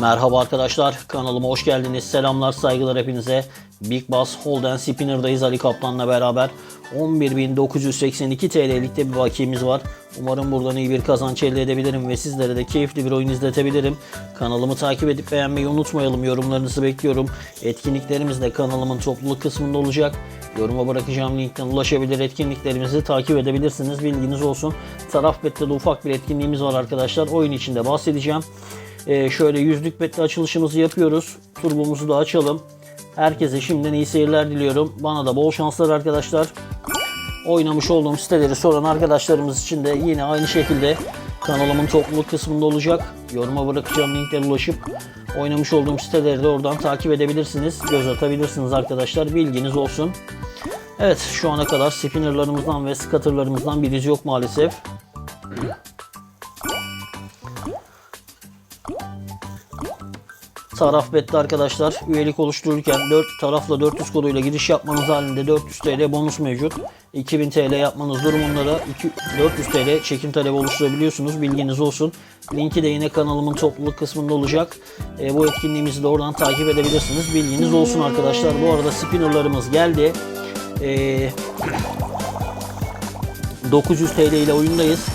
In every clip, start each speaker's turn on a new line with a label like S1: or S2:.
S1: Merhaba arkadaşlar kanalıma hoş geldiniz. Selamlar saygılar hepinize. Big Bass Holden Spinner'dayız Ali Kaplan'la beraber. 11.982 TL'likte bir bakiyemiz var. Umarım buradan iyi bir kazanç elde edebilirim ve sizlere de keyifli bir oyun izletebilirim. Kanalımı takip edip beğenmeyi unutmayalım. Yorumlarınızı bekliyorum. Etkinliklerimiz de kanalımın topluluk kısmında olacak. Yoruma bırakacağım linkten ulaşabilir etkinliklerimizi takip edebilirsiniz. Bilginiz olsun. Taraf Bet'te de ufak bir etkinliğimiz var arkadaşlar. Oyun içinde bahsedeceğim. Ee, şöyle yüzlük betle açılışımızı yapıyoruz. Turbomuzu da açalım. Herkese şimdiden iyi seyirler diliyorum. Bana da bol şanslar arkadaşlar. Oynamış olduğum siteleri soran arkadaşlarımız için de yine aynı şekilde kanalımın topluluk kısmında olacak. Yoruma bırakacağım linkten ulaşıp oynamış olduğum siteleri de oradan takip edebilirsiniz. Göz atabilirsiniz arkadaşlar. Bilginiz olsun. Evet şu ana kadar spinnerlarımızdan ve scatterlarımızdan bir iz yok maalesef. Taraf betli arkadaşlar üyelik oluştururken 4 tarafla 400 koduyla giriş yapmanız halinde 400 TL bonus mevcut. 2000 TL yapmanız durumunda da 2 400 TL çekim talebi oluşturabiliyorsunuz. Bilginiz olsun. Linki de yine kanalımın topluluk kısmında olacak. E, bu etkinliğimizi de oradan takip edebilirsiniz. Bilginiz olsun arkadaşlar. Bu arada spinnerlarımız geldi. E, 900 TL ile oyundayız.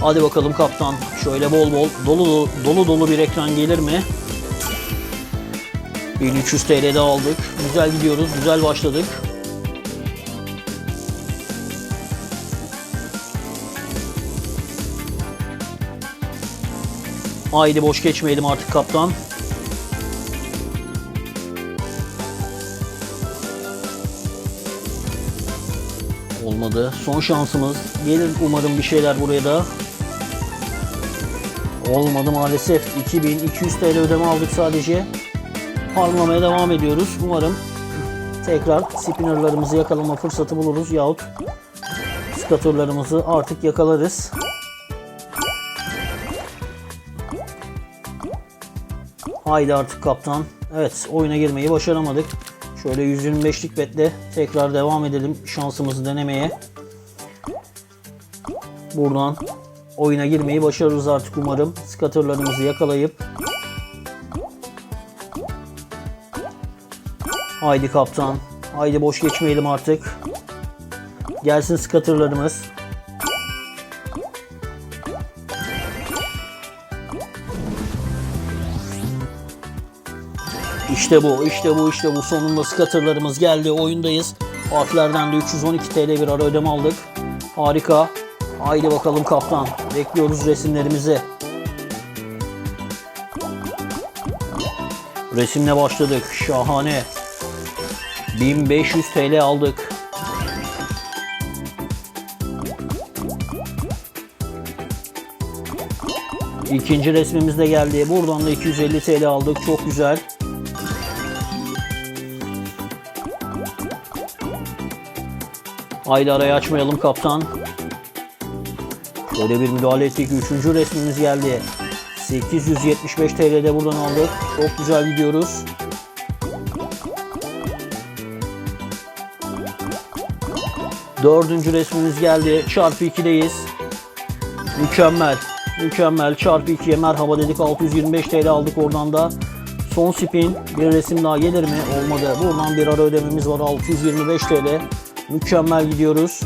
S1: Hadi bakalım kaptan. Şöyle bol bol dolu dolu dolu bir ekran gelir mi? 1300 TL'de aldık. Güzel gidiyoruz. Güzel başladık. Haydi boş geçmeyelim artık kaptan. Olmadı. Son şansımız. Gelir umarım bir şeyler buraya da. Olmadı maalesef. 2200 TL ödeme aldık sadece. Farmlamaya devam ediyoruz. Umarım tekrar spinnerlarımızı yakalama fırsatı buluruz yahut skatörlerimizi artık yakalarız. Haydi artık kaptan. Evet oyuna girmeyi başaramadık. Şöyle 125'lik betle tekrar devam edelim şansımızı denemeye. Buradan oyuna girmeyi başarırız artık umarım. Skatörlerimizi yakalayıp Haydi kaptan. Haydi boş geçmeyelim artık. Gelsin scatterlarımız. İşte bu, işte bu, işte bu. Sonunda scatterlarımız geldi. Oyundayız. Harflerden de 312 TL bir ara ödeme aldık. Harika. Haydi bakalım kaptan. Bekliyoruz resimlerimizi. Resimle başladık. Şahane. 1500 TL aldık. İkinci resmimiz de geldi. Buradan da 250 TL aldık. Çok güzel. Haydi arayı açmayalım kaptan. Şöyle bir müdahale ettik. Üçüncü resmimiz geldi. 875 TL'de buradan aldık. Çok güzel gidiyoruz. Dördüncü resmimiz geldi. Çarpı 2'deyiz. Mükemmel. Mükemmel. Çarpı 2'ye merhaba dedik. 625 TL aldık oradan da. Son spin. Bir resim daha gelir mi? Olmadı. Buradan bir ara ödememiz var. 625 TL. Mükemmel gidiyoruz.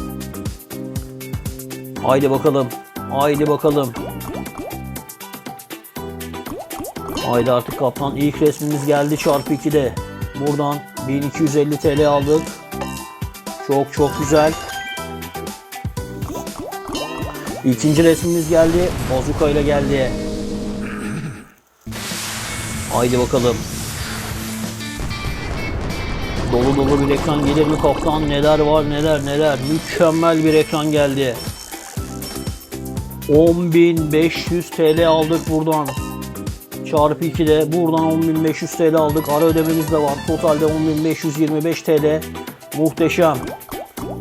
S1: Haydi bakalım. Haydi bakalım. Haydi artık kaptan. İlk resmimiz geldi çarpı 2'de. Buradan 1250 TL aldık. Çok çok güzel. İkinci resmimiz geldi. Bazuka ile geldi. Haydi bakalım. Dolu dolu bir ekran gelir mi kaptan? Neler var neler neler. Mükemmel bir ekran geldi. 10.500 TL aldık buradan. Çarpı 2'de buradan 10.500 TL aldık. Ara ödememiz de var. Totalde 10.525 TL. Muhteşem.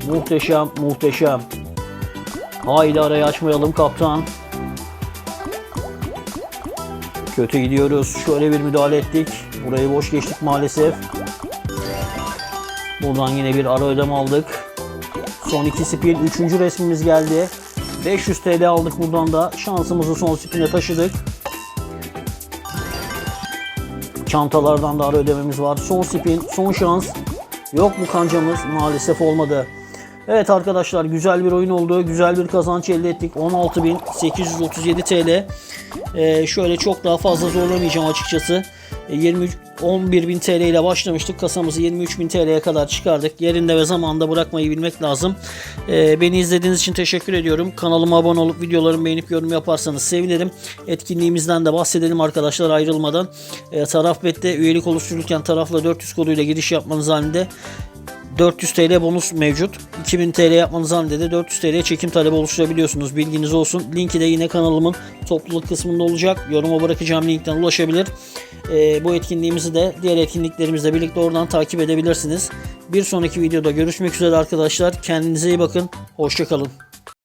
S1: Muhteşem, muhteşem. Haydi arayı açmayalım kaptan. Kötü gidiyoruz. Şöyle bir müdahale ettik. Burayı boş geçtik maalesef. Buradan yine bir ara ödeme aldık. Son iki spin. Üçüncü resmimiz geldi. 500 TL aldık buradan da. Şansımızı son spine taşıdık. Çantalardan da ara ödememiz var. Son spin, son şans. Yok mu kancamız? Maalesef olmadı. Evet arkadaşlar güzel bir oyun oldu. Güzel bir kazanç elde ettik. 16.837 TL. Ee, şöyle çok daha fazla zorlamayacağım açıkçası. 23 11.000 TL ile başlamıştık. Kasamızı 23.000 TL'ye kadar çıkardık. Yerinde ve zamanında bırakmayı bilmek lazım. Ee, beni izlediğiniz için teşekkür ediyorum. Kanalıma abone olup videolarımı beğenip yorum yaparsanız sevinirim. Etkinliğimizden de bahsedelim arkadaşlar ayrılmadan. Ee, taraf bette üyelik oluştururken tarafla 400 koduyla giriş yapmanız halinde 400 TL bonus mevcut. 2000 TL yapmanız halinde de 400 TL çekim talebi oluşturabiliyorsunuz. Bilginiz olsun. Linki de yine kanalımın topluluk kısmında olacak. Yoruma bırakacağım linkten ulaşabilir. Ee, bu etkinliğimizi de diğer etkinliklerimizle birlikte oradan takip edebilirsiniz. Bir sonraki videoda görüşmek üzere arkadaşlar. Kendinize iyi bakın. Hoşçakalın.